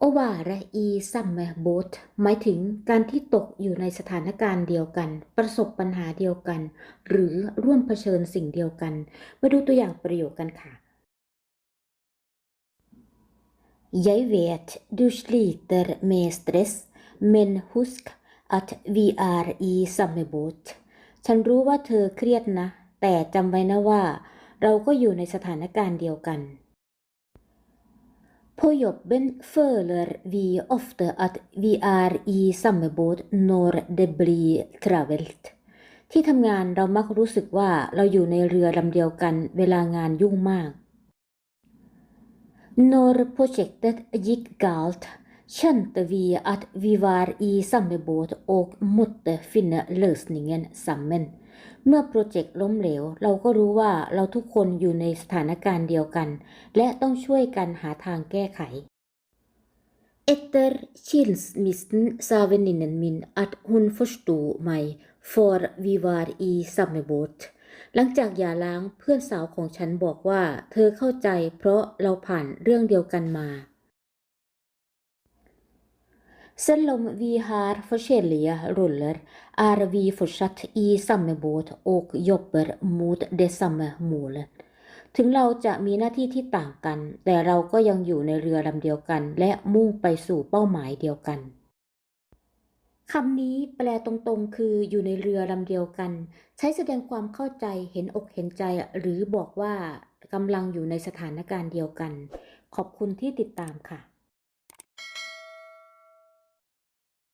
โอวาระอีซัมเมโบทหมายถึงการที่ตกอยู่ในสถานการณ์เดียวกัน ประสบปัญหาเดียวกัน หรือร่วมเผชิญสิ่งเดียวกัน มาดูตัวอย่างประโยคกันค่ะ Jeg vet du sliter med stress, men husk at vi er i samme båt. ฉันรู้ว่าเธอเครียดนะ แต่จำไว้นะว่า เราก็อยู่ในสถานการณ์เดียวกัน På jobben føler vi ofte at vi er i samme båt når det blir travelt. ที่ทำงานเรามักรู้สึกว่าเราอยู่ในเรือลำเดียวกันเวลางานยุ่งมาก Når prosjektet gikk galt, kjente vi at vi var i samme båt og måtte finne løsningen sammen. เมื่อโปรเจกต์ล้มเหลว เราก็รู้ว่าเราทุกคนอยู่ในสถานการณ์เดียวกัน และต้องช่วยกันหาทางแก้ไข Etter skilsmissen sa venninnen min at hun forsto meg, for vi var i samme båt. หลังจากหย่าร้างเพื่อนสาวของฉันบอกว่า เธอเข้าใจเพราะเราผ่านเรื่องเดียวกันมา Selv om vi har forskjellige roller, er vi fortsatt i samme båt og jobber mot det samme målet. ถึงเราจะมีหน้าที่ที่ต่างกัน แต่เราก็ยังอยู่ในเรือลำเดียวกัน และมุ่งไปสู่เป้าหมายเดียวกันคำนี้แปลตรงๆ คืออยู่ในเรือลำเดียวกัน ใช้แสดงความเข้าใจเห็นอกเห็นใจ หรือบอกว่ากำลังอยู่ในสถานการณ์เดียวกัน ขอบคุณที่ติดตามค่ะ